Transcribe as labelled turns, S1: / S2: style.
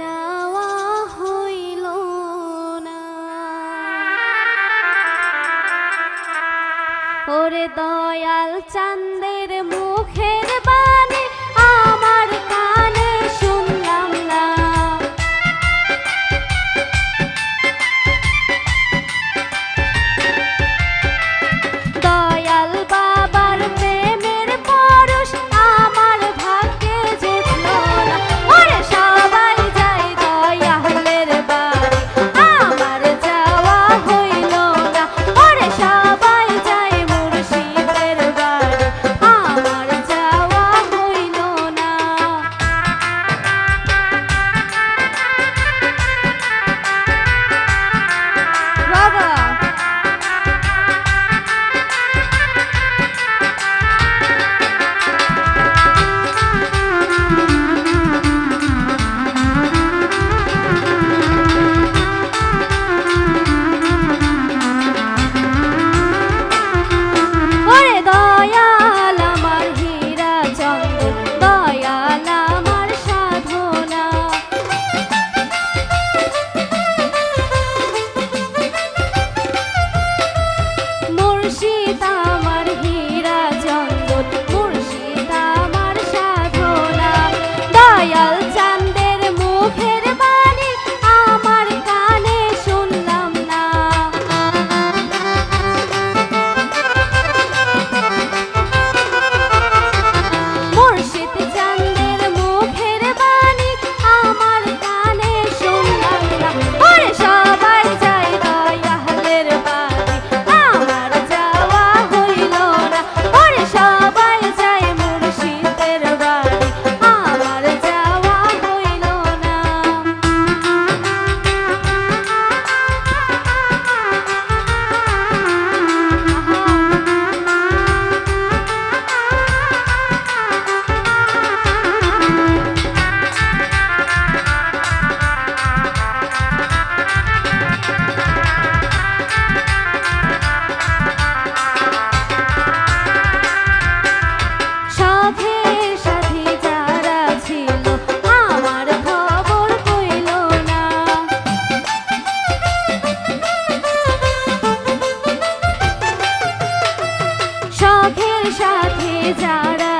S1: যাওয়া হইল না। ওরে দয়াল চান্দের মুখের বাণী আ শখের সাথে যারা